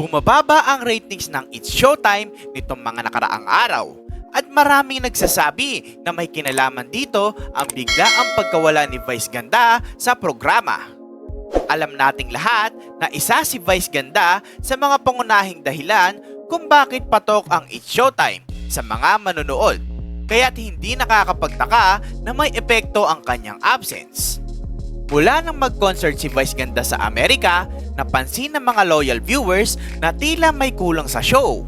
Bumababa ang ratings ng It's Showtime nitong mga nakaraang araw. At maraming nagsasabi na may kinalaman dito ang bigla ang pagkawala ni Vice Ganda sa programa. Alam nating lahat na isa si Vice Ganda sa mga pangunahing dahilan kung bakit patok ang It's Showtime sa mga manonood. Kaya't hindi nakakapagtaka na may epekto ang kanyang absence. Mula nang mag-concert si Vice Ganda sa Amerika, napansin ng mga loyal viewers na tila may kulang sa show.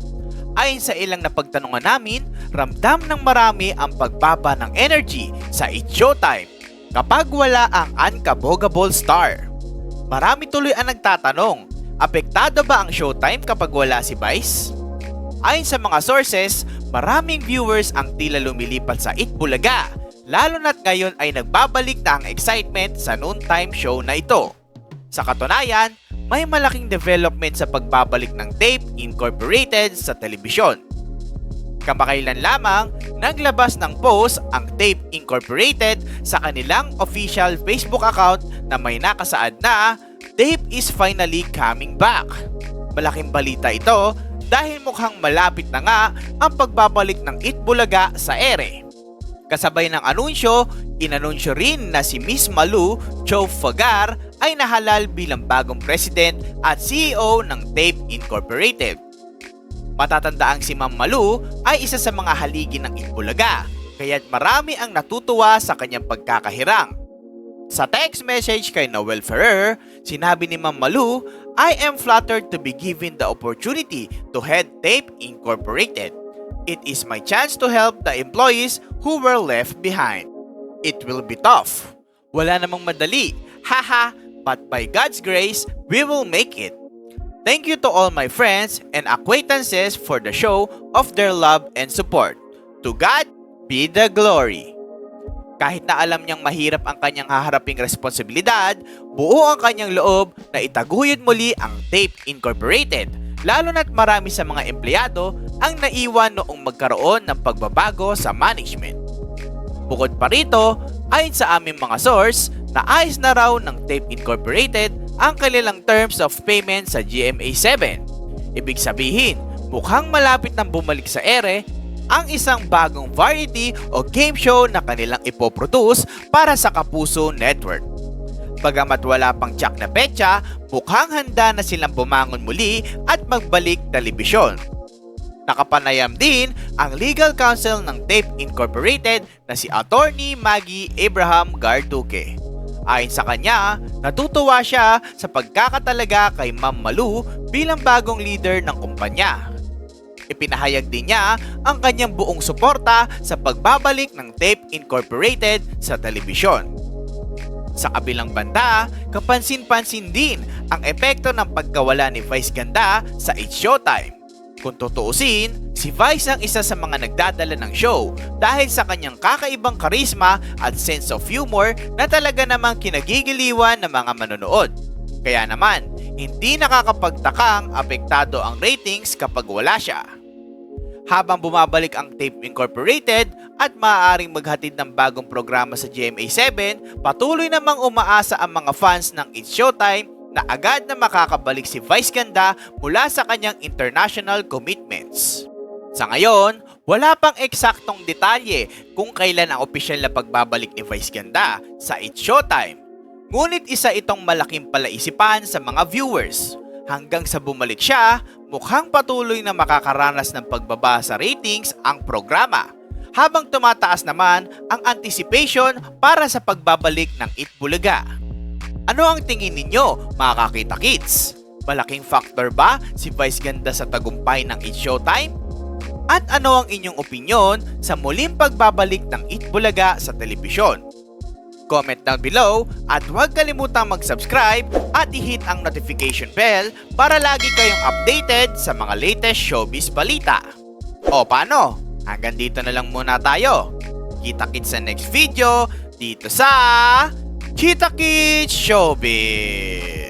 Ayon sa ilang napagtanungan namin, ramdam ng marami ang pagbaba ng energy sa It's Showtime kapag wala ang unkabogable star. Marami tuloy ang nagtatanong, apektado ba ang showtime kapag wala si Vice? Ayon sa mga sources, maraming viewers ang tila lumilipat sa It Bulaga, lalo na't ngayon ay nagbabalik na ang excitement sa noontime show na ito. Sa katunayan, may malaking development sa pagbabalik ng tape incorporated sa telebisyon. Kamakailan lamang, naglabas ng post ang Tape Incorporated sa kanilang official Facebook account na may nakasaad na Tape is finally coming back. Malaking balita ito dahil mukhang malapit na nga ang pagbabalik ng Itbulaga sa ere. Kasabay ng anunsyo, inanunsyo rin na si Miss Malu Chow Fagar ay nahalal bilang bagong president at CEO ng Tape Incorporated. Matatandaang si Ma'am Malu ay isa sa mga haligi ng Itbulaga, kaya't marami ang natutuwa sa kanyang pagkakahirang. Sa text message kay Noel Ferrer, sinabi ni Ma'am Malu, I am flattered to be given the opportunity to head Tape Incorporated. It is my chance to help the employees who were left behind. It will be tough. Wala namang madali. Haha, but by God's grace, we will make it. Thank you to all my friends and acquaintances for the show of their love and support. To God be the glory. Kahit na alam niyang mahirap ang kanyang haharaping responsibilidad, buo ang kanyang loob na itaguyod muli ang Tape Incorporated, lalo na't marami sa mga empleyado ang naiwan noong magkaroon ng pagbabago sa management. Bukod pa rito, ayon sa aming mga source, naayos na raw ng Tape Incorporated ang kanilang terms of payment sa GMA7. Ibig sabihin, mukhang malapit nang bumalik sa ere ang isang bagong variety o game show na kanilang ipoproduce para sa Kapuso Network. Bagamat wala pang tsak na petsa, mukhang handa na silang bumangon muli at magbalik telebisyon. Nakapanayam din ang legal counsel ng Tape Incorporated na si Attorney Maggie Abraham Garduque. Ayon sa kanya, natutuwa siya sa pagkakatalaga kay Ma'am Malu bilang bagong leader ng kumpanya. Ipinahayag din niya ang kanyang buong suporta sa pagbabalik ng Tape Incorporated sa telebisyon. Sa kabilang banda, kapansin-pansin din ang epekto ng pagkawala ni Vice Ganda sa It's Showtime. Kung tutuusin, si Vice ang isa sa mga nagdadala ng show dahil sa kanyang kakaibang karisma at sense of humor na talaga namang kinagigiliwan ng mga manonood. Kaya naman, hindi nakakapagtakang apektado ang ratings kapag wala siya. Habang bumabalik ang Tape Incorporated at maaaring maghatid ng bagong programa sa GMA7, patuloy namang umaasa ang mga fans ng It's Showtime na agad na makakabalik si Vice Ganda mula sa kanyang international commitments. Sa ngayon, wala pang eksaktong detalye kung kailan ang opisyal na pagbabalik ni Vice Ganda sa It's Showtime. Ngunit isa itong malaking palaisipan sa mga viewers. Hanggang sa bumalik siya, mukhang patuloy na makakaranas ng pagbaba sa ratings ang programa. Habang tumataas naman ang anticipation para sa pagbabalik ng Itbulaga. Ano ang tingin ninyo, mga kakita kids? Malaking factor ba si Vice Ganda sa tagumpay ng It's Showtime? At ano ang inyong opinyon sa muling pagbabalik ng Itbulaga sa telebisyon? Comment down below at huwag kalimutang mag-subscribe at i-hit ang notification bell para lagi kayong updated sa mga latest showbiz balita. O paano? Hanggang dito na lang muna tayo. Kita-kits sa next video dito sa Kita Kids Showbiz!